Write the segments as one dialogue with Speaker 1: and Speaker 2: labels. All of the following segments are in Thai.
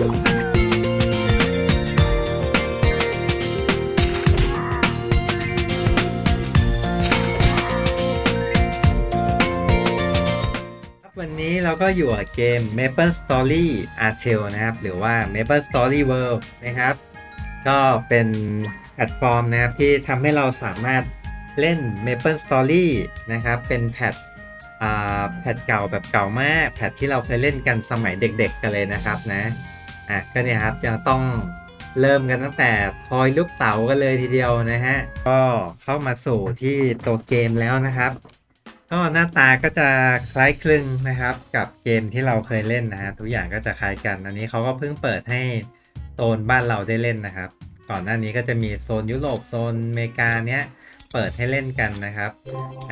Speaker 1: วันนี้เราก็อยู่กับเกม Maple Story a r t e l นะครับ หรือว่า Maple Story World นะครับ ก็เป็นแพลตฟอร์มนะครับที่ทำให้เราสามารถเล่น Maple Story นะครับ เป็นแพทแพทเก่าแบบเก่ามาก แพทที่เราเคยเล่นกันสมัยเด็กๆกันเลยนะครับนะ อะก็เนี่ยครับยังต้องเริ่มกันตั้งแต่ทอยลูกเต๋ากันเลยทีเดียวนะฮะ ก็เข้ามาสู่ที่ตัวเกมแล้วนะครับ ก็หน้าตาก็จะคล้ายคลึงนะครับ กับเกมที่เราเคยเล่นนะฮะทุกอย่างก็จะคล้ายกัน อันนี้เขาก็เพิ่งเปิดให้โซนบ้านเราได้เล่นนะครับ ก่อนหน้านี้ก็จะมีโซนยุโรปโซนอเมริกาเนี้ยเปิดให้เล่นกันนะครับ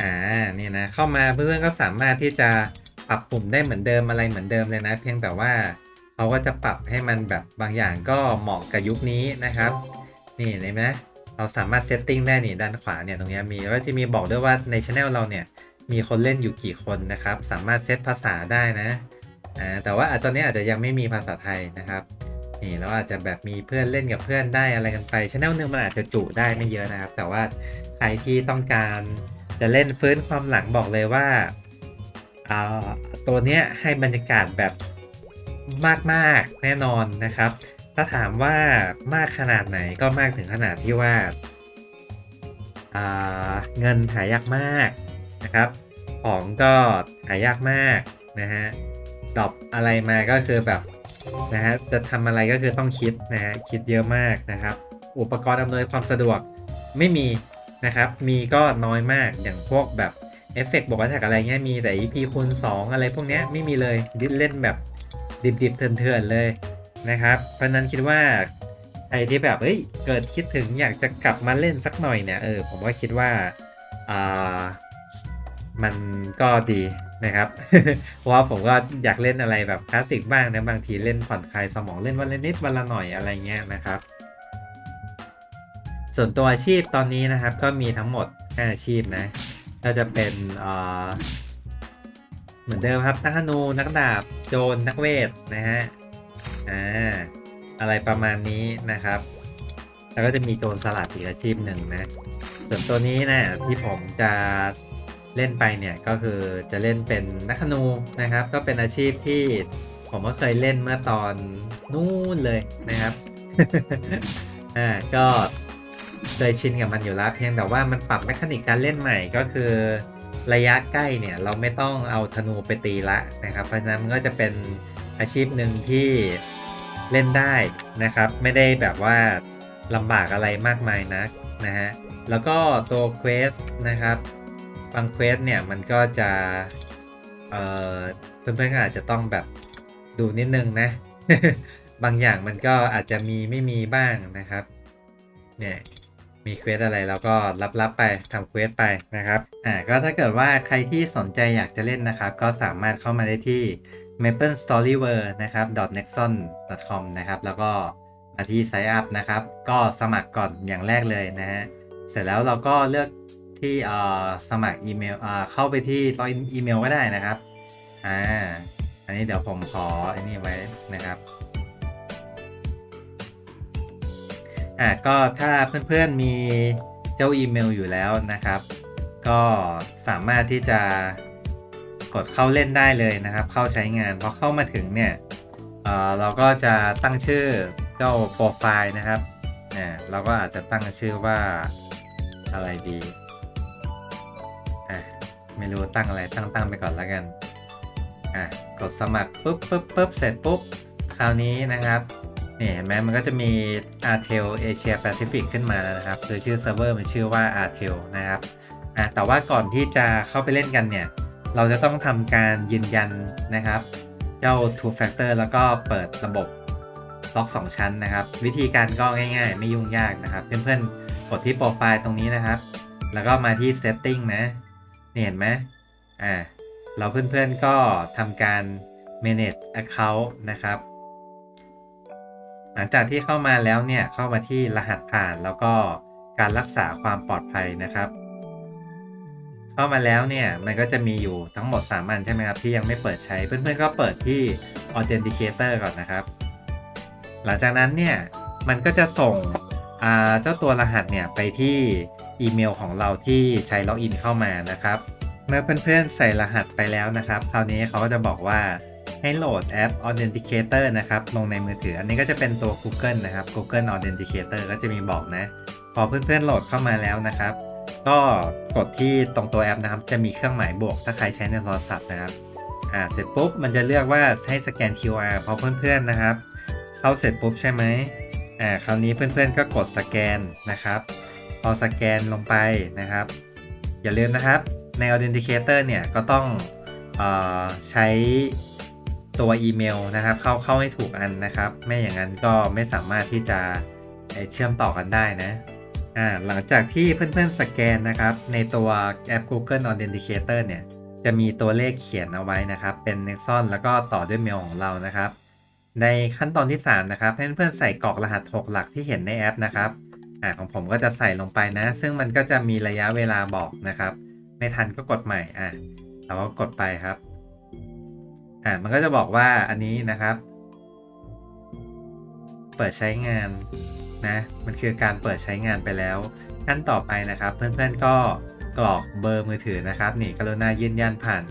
Speaker 1: อ่า นี่นะ เข้ามาเพื่อนๆก็สามารถที่จะปรับปุ่มได้เหมือนเดิมอะไรเหมือนเดิมเลยนะ เพียงแต่ว่า เขาก็จะปรับให้มันแบบบางอย่างก็เหมาะกับยุคนี้นะครับ นี่เห็นไหมเราสามารถเซตติ้งได้นี่ด้านขวาเนี่ยตรงนี้มีแล้วจะมีบอกด้วยว่าในช anel เราเนี่ยมีคนเล่นอยู่กี่คนนะครับ สามารถเซตภาษาได้นะอ่าแต่ว่าตอนนี้อาจจะยังไม่มีภาษาไทยนะครับนี่แล้วอาจจะแบบมีเพื่อนเล่นกับเพื่อนได้อะไรกันไปช anel หนึ่งมันอาจจะจุได้ไม่เยอะนะครับ แต่ว่าใครที่ต้องการจะเล่นฟื้นความหลังบอกเลยว่าอ่าตัวเนี้ยให้บรรยากาศแบบ มากๆแน่นอนนะครับ ถ้าถามว่ามากขนาดไหนก็มากถึงขนาดที่ว่าาเงินหายากมากนะครับ ของก็หายากมากนะฮะดรอปอะไรมาก็คือแบบนะฮะจะทำอะไรก็คือต้องคิดนะฮะคิดเยอะมากนะครับ อุปกรณ์อำนวยความสะดวกไม่มีนะครับ มีก็น้อยมากอย่างพวกแบบเอฟเฟกต์บอกว่าแท็กอะไรเงี้ยมีแต่ EP คูณ2อะไรพวกเนี้ยไม่มีเลยเล่นแบบ ดิบๆเถื่อนๆเลยนะครับ เพราะนั้นคิดว่าใครที่แบบเอ้ยเกิดคิดถึงอยากจะกลับมาเล่นสักหน่อยเนี่ยเออผมว่าคิดว่าอ่ามันก็ดีนะครับ เพราะว่าผมก็อยากเล่นอะไรแบบคลาสสิกบ้างนะบางทีเล่นผ่อนคลายสมองเล่นวันละนิดวันละหน่อยอะไรเงี้ยนะครับ ส่วนตัวอาชีพตอนนี้นะครับก็มีทั้งหมด5อาชีพนะก็จะเป็น เหมือนเดิมครับนักธนูนักดาบโจรนักเวทนะฮะอ่าอะไรประมาณนี้นะครับ แล้วก็จะมีโจรสลัดอีกอาชีพหนึ่งนะส่วนตัวนี้นะที่ผมจะเล่นไปเนี่ยก็คือจะเล่นเป็นนักธนูนะครับ ก็เป็นอาชีพที่ผมก็เคยเล่นเมื่อตอนนู่นเลยนะครับอ่าก็เคยชินกับมันอยู่แล้วเพียงแต่ว่ามันปรับแมคานิกการเล่นใหม่ก็คือ ระยะใกล้เนี่ยเราไม่ต้องเอาธนูไปตีละนะครับ เพราะฉะนั้นมันก็จะเป็นอาชีพหนึ่งที่เล่นได้นะครับ ไม่ได้แบบว่าลำบากอะไรมากมายนักนะฮะแล้วก็ตัวเควสนะครับบางเควสเนี่ยมันก็จะเอ่อเพื่อนๆก็อาจจะต้องแบบดูนิดนึงนะ บางอย่างมันก็อาจจะมีไม่มีบ้างนะครับเนี่ย มีเควสอะไรเราก็รับๆไปทำเควสไปนะครับอ่าก็ถ้าเกิดว่าใครที่สนใจอยากจะเล่นนะครับ ก็สามารถเข้ามาได้ที่ maple story world นะครับ nexon com นะครับแล้วก็มาที่ sign up นะครับ ก็สมัครก่อนอย่างแรกเลยนะฮะเสร็จแล้วเราก็เลือกที่เอ่อสมัครอีเมลอ่าเข้าไปที่ล็อกอินอีเมลก็ได้นะครับอ่าอันนี้เดี๋ยวผมขออันนี้ไว้นะครับ อ่าก็ถ้าเพื่อนๆมีเจ้าอีเมลอยู่แล้วนะครับ ก็สามารถที่จะกดเข้าเล่นได้เลยนะครับ เข้าใช้งานพอเข้ามาถึงเนี่ยเอ่อเราก็จะตั้งชื่อเจ้าโปรไฟล์นะครับอ่าเราก็อาจจะตั้งชื่อว่าอะไรดีอะไม่รู้ตั้งอะไรตั้งตั้งไปก่อนแล้วกันอะกดสมัครปุ๊บปุ๊บปุ๊บเสร็จปุ๊บคราวนี้นะครับ นี่เห็นไหมมันก็จะมี Artel Asia Pacific ขึ้นมาแล้วนะครับคือชื่อเซิร์ฟเวอร์มันชื่อว่า Artel นะครับอะแต่ว่าก่อนที่จะเข้าไปเล่นกันเนี่ย เราจะต้องทำการยืนยันนะครับ เจ้า two factor แล้วก็เปิดระบบล็อก 2 ชั้นนะครับ วิธีการก็ง่ายๆ ไม่ยุ่งยากนะครับ เพื่อนๆ กดที่โปรไฟล์ตรงนี้นะครับ แล้วก็มาที่ setting นะ นี่เห็นไหมอ่าเราเพื่อนๆก็ทำการ manage account นะครับ ลังจากที่เข้ามาแล้วเนี่ยเข้ามาที่รหัสผ่านแล้วก็การรักษาความปลอดภัยนะครับ เข้ามาแล้วเนี่ยมันก็จะมีอยู่ทั้งหมด3อันใช่ไหมครับที่ยังไม่เปิดใช้เพื่อนๆก็เปิดที่ Authenticator ก่อนนะครับ หลังจากนั้นเนี่ยมันก็จะส่งเจ้าตัวรหัสเนี่ยไปที่อีเมลของเราที่ใช้ล็อกอินเข้ามานะครับ เมื่อเพื่อนๆใส่รหัสไปแล้วนะครับ คราวนี้เขาก็จะบอกว่า ให้โหลดแอป Authenticator นะครับ ลงในมือถือ อันนี้ก็จะเป็นตัว Google นะครับ Google Authenticator ก็จะมีบอกนะ พอเพื่อนๆโหลดเข้ามาแล้วนะครับ ก็กดที่ตรงตัวแอปนะครับ จะมีเครื่องหมายบวก ถ้าใครใช้ในโทรศัพท์นะครับ อ่า เสร็จปุ๊บ มันจะเลือกว่าให้สแกน QR พอเพื่อนๆนะครับ เข้าเสร็จปุ๊บใช่ไหมอ่า คราวนี้เพื่อนๆก็กดสแกนนะครับ พอสแกนลงไปนะครับ อย่าลืมนะครับ ใน Authenticator เนี่ย ก็ต้องเออใช้ ตัวอีเมลนะครับ เข้าเข้าให้ถูกอันนะครับ ไม่อย่างนั้นก็ไม่สามารถที่จะเชื่อมต่อกันได้นะอ่าหลังจากที่เพื่อนๆสแกนนะครับ ในตัวแอป Google Authenticator เนี่ย จะมีตัวเลขเขียนเอาไว้นะครับ เป็น Nexon แล้วก็ต่อด้วยเมลของเรานะครับ ในขั้นตอนที่ 3 นะครับให้เพื่อนๆใส่กรอกรหัส 6 หลักที่เห็นในแอปนะครับอ่าของผมก็จะใส่ลงไปนะ ซึ่งมันก็จะมีระยะเวลาบอกนะครับ ไม่ทันก็กดใหม่อะเราก็กดไปครับ อะมันก็จะบอกว่าอันนี้นะครับ เปิดใช้งานนะ มันคือการเปิดใช้งานไปแล้ว ขั้นต่อไปนะครับ เพื่อนๆก็กรอกเบอร์มือถือนะครับ นี่กรุณายืนยันผ่าน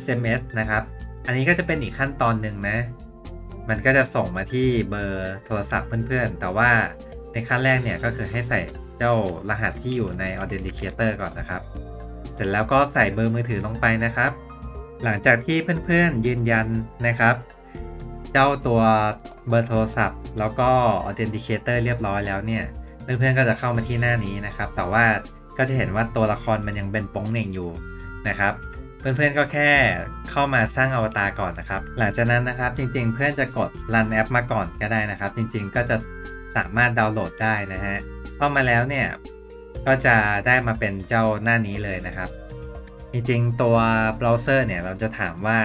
Speaker 1: SMS นะครับ อันนี้ก็จะเป็นอีกขั้นตอนหนึ่งนะ มันก็จะส่งมาที่เบอร์โทรศัพท์เพื่อนๆ แต่ว่าในขั้นแรกเนี่ยก็คือให้ใส่เจ้ารหัสที่อยู่ใน Authenticator ก่อนนะครับ เสร็จแล้วก็ใส่เบอร์มือถือลงไปนะครับ หลังจากที่เพื่อนๆยืนยันนะครับ เจ้าตัวเบอร์โทรศัพท์ แล้วก็ Authenticator เรียบร้อยแล้วเนี่ยเพื่อนๆก็จะเข้ามาที่หน้านี้นะครับ แต่ว่าก็จะเห็นว่าตัวละครมันยังเป็นป้งเหน่งอยู่นะครับ เพื่อนๆก็แค่เข้ามาสร้างอวตารก่อนนะครับ หลังจากนั้นนะครับจริงๆ เพื่อนจะกดรันแอปมาก่อนก็ได้นะครับ จริงๆก็จะสามารถดาวน์โหลดได้นะฮะเข้ามาแล้วเนี่ยก็จะได้มาเป็นเจ้าหน้านี้เลยนะครับ จริงๆ ตัวเบราว์เซอร์เนี่ยเราจะถามว่า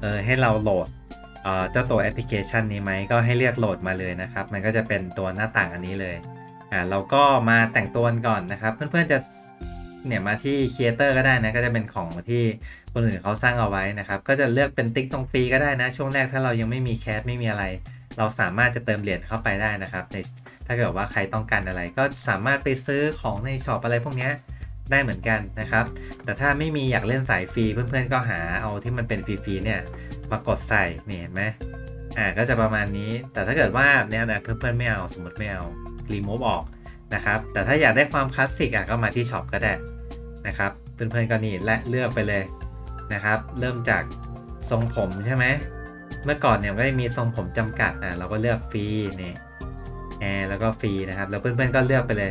Speaker 1: เออให้เราโหลดเออจ้าตัวแอปพลิเคชันนี้ไหมก็ให้เลือกโหลดมาเลยนะครับ มันก็จะเป็นตัวหน้าต่างอันนี้เลยอ่าเราก็มาแต่งตัวก่อนนะครับ เพื่อนๆจะเนี่ยมาที่ Creator ก็ได้นะ ก็จะเป็นของที่คนอื่นเขาสร้างเอาไว้นะครับ ก็จะเลือกเป็นติ๊กตรงฟรีก็ได้นะ ช่วงแรกถ้าเรายังไม่มีแคสไม่มีอะไร เราสามารถจะเติมเหรียญเข้าไปได้นะครับในถ้าเกิดว่าใครต้องการอะไร ก็สามารถไปซื้อของในช็อปอะไรพวกนี้ ได้เหมือนกันนะครับ แต่ถ้าไม่มีอยากเล่นสายฟรีเพื่อนๆก็หาเอาที่มันเป็นฟรีๆเนี่ยมากดใส่เนี่ยเห็นไหมอ่าก็จะประมาณนี้ แต่ถ้าเกิดว่าเนี่ยนะเพื่อนๆไม่เอาสมมติไม่เอารีมูฟออกนะครับแต่ถ้าอยากได้ความคลาสสิกอะก็มาที่ช็อปก็ได้นะครับเพื่อนๆก็นี่และเลือกไปเลยนะครับ เริ่มจากทรงผมใช่ไหมเมื่อก่อนเนี่ยมันก็จะมีทรงผมจำกัดอะเราก็เลือกฟรีนี่แอร์แล้วก็ฟรีนะครับ แล้วเพื่อนๆก็เลือกไปเลย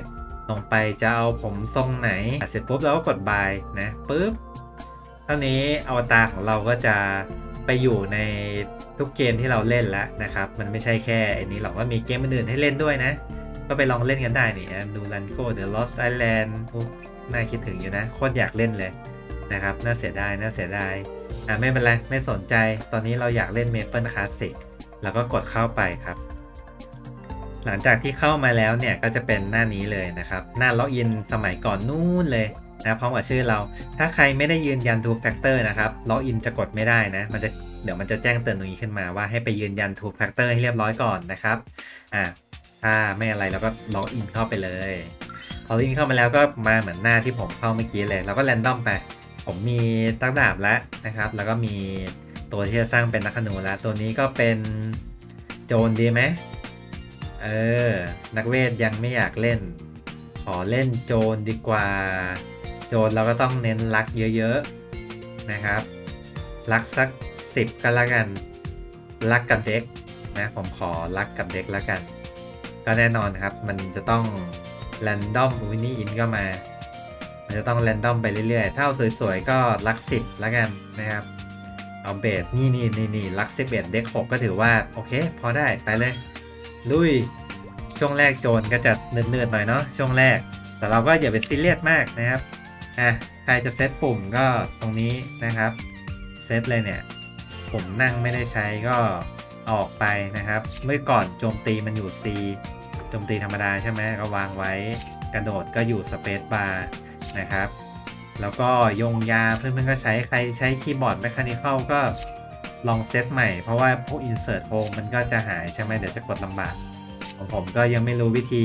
Speaker 1: ลงไปจะเอาผมทรงไหน เสร็จปุ๊บเราก็กดบายนะปุ๊บเท่านี้อวตารของเราก็จะไปอยู่ในทุกเกมที่เราเล่นแล้วนะครับ มันไม่ใช่แค่อันนี้หรอกว่ามีเกมอื่นๆให้เล่นด้วยนะ ก็ไปลองเล่นกันได้นี่ดูรันโก้เดอะลอสไอแลนด์น่าคิดถึงอยู่นะโคตรอยากเล่นเลยนะครับ น่าเสียดาย น่าเสียดาย อะไม่เป็นไร ไม่สนใจ ตอนนี้เราอยากเล่นเมเปิลคลาสสิกแล้วก็กดเข้าไปครับ หลังจากที่เข้ามาแล้วเนี่ยก็จะเป็นหน้านี้เลยนะครับ หน้าล็อกอินสมัยก่อนนู่นเลยนะพร้อมกับชื่อเรา ถ้าใครไม่ได้ยืนยัน two factor นะครับล็อกอินจะกดไม่ได้นะ มันจะเดี๋ยวมันจะแจ้งเตือนตรงนี้ขึ้นมาว่าให้ไปยืนยัน two factor ให้เรียบร้อยก่อนนะครับอ่าถ้าไม่อะไรเราก็ล็อกอินเข้าไปเลยพอล็อกอินเข้ามาแล้วก็มาเหมือนหน้าที่ผมเข้าเมื่อกี้เลยเราก็แรนดอมไป ผมมีตั้งดาบแล้วนะครับ แล้วก็มีตัวที่จะสร้างเป็นนักขนูแล้วตัวนี้ก็เป็นโจรดีไหม เออ นักเวทยังไม่อยากเล่น ขอเล่นโจรดีกว่า โจรเราก็ต้องเน้นรักเยอะๆนะครับ รักสัก 10 ก็แล้วกัน รักกับเด็กนะผมขอรักกับเด็กแล้วกัน ก็แน่นอนครับ มันจะต้องแรนดอมวินี่อินก็มา มันจะต้องแรนดอมไปเรื่อยๆถ้าเอาสวยๆ ก็รักสิบแล้วกันนะครับ เอาเบสนี่นี่นี่นี่รักสิบเอ็ดเด็กหกก็ถือว่า โอเค พอได้ไปเลย ลุย ช่วงแรกโจรก็จะเนืดๆหน่อยเนาะช่วงแรก แต่เราก็อย่าไปซีเรียสมากนะครับอะใครจะเซตปุ่มก็ตรงนี้นะครับเซตเลยเนี่ยผมนั่งไม่ได้ใช้ก็เอาออกไปนะครับ เมื่อก่อนโจมตีมันอยู่ C โจมตีธรรมดาใช่ไหมก็วางไว้กระโดดก็อยู่สเปซบาร์นะครับ แล้วก็ยงยาเพื่อนๆก็ใช้ใครใช้คีย์บอร์ดแมคานิคอลก็ ลองเซตใหม่เพราะว่าพวก insert home มันก็จะหายใช่ไหมเดี๋ยวจะกดลำบากของผมก็ยังไม่รู้วิธี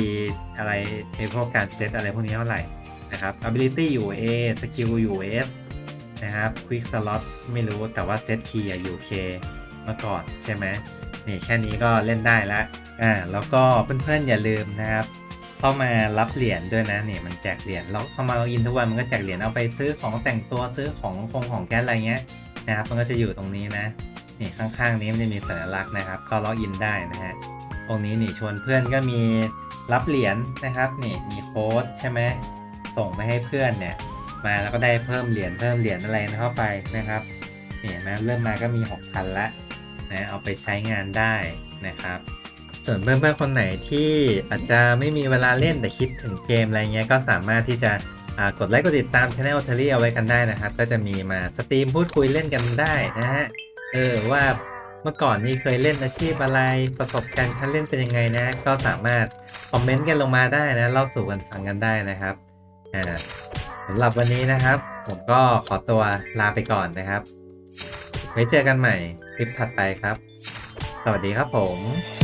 Speaker 1: อะไรในพวกการเซตอะไรพวกนี้เท่าไหร่นะครับ ability อยู่ A skill อยู่ F นะครับ Quick Slot ไม่รู้แต่ว่า Set Key อะ UK เมื่อก่อนใช่ไหมนี่แค่นี้ก็เล่นได้แล้วอ่าแล้วก็เพื่อนๆอย่าลืมนะครับ เข้ามารับเหรียญด้วยนะเนี่ยมันแจกเหรียญแล้วเข้ามาล็อกอินทุกวันมันก็แจกเหรียญเอาไปซื้อของแต่งตัวซื้อของคงของแก๊สอะไรเงี้ย นะครับ มันก็จะอยู่ตรงนี้นะ นี่ข้างๆนี้มันจะมีสัญลักษณ์นะครับ ก็ล็อกอินได้นะฮะ ตรงนี้นี่ชวนเพื่อนก็มีรับเหรียญนะครับ นี่มีโค้ดใช่ไหมส่งไปให้เพื่อนเนี่ย มาแล้วก็ได้เพิ่มเหรียญเพิ่มเหรียญอะไรเข้าไปนะครับนี่นะเริ่มมาก็มี 6,000ละนะเอาไปใช้งานได้นะครับ ส่วนเพื่อนๆคนไหนที่อาจจะไม่มีเวลาเล่นแต่คิดถึงเกมอะไรเงี้ยก็สามารถที่จะ กดไลค์กดติดตามช anel เทอรี่เอาไว้กันได้นะครับ ก็จะมีมาสตรีมพูดคุยเล่นกันได้นะฮะเออว่าเมื่อก่อนนี่เคยเล่นอาชีพอะไรประสบการณ์การเล่นเป็นยังไงนะ ก็สามารถคอมเมนต์กันลงมาได้นะเล่าสู่กันฟังกันได้นะครับอ่าสำหรับวันนี้นะครับ ผมก็ขอตัวลาไปก่อนนะครับไว้เจอกันใหม่คลิปถัดไปครับ สวัสดีครับผม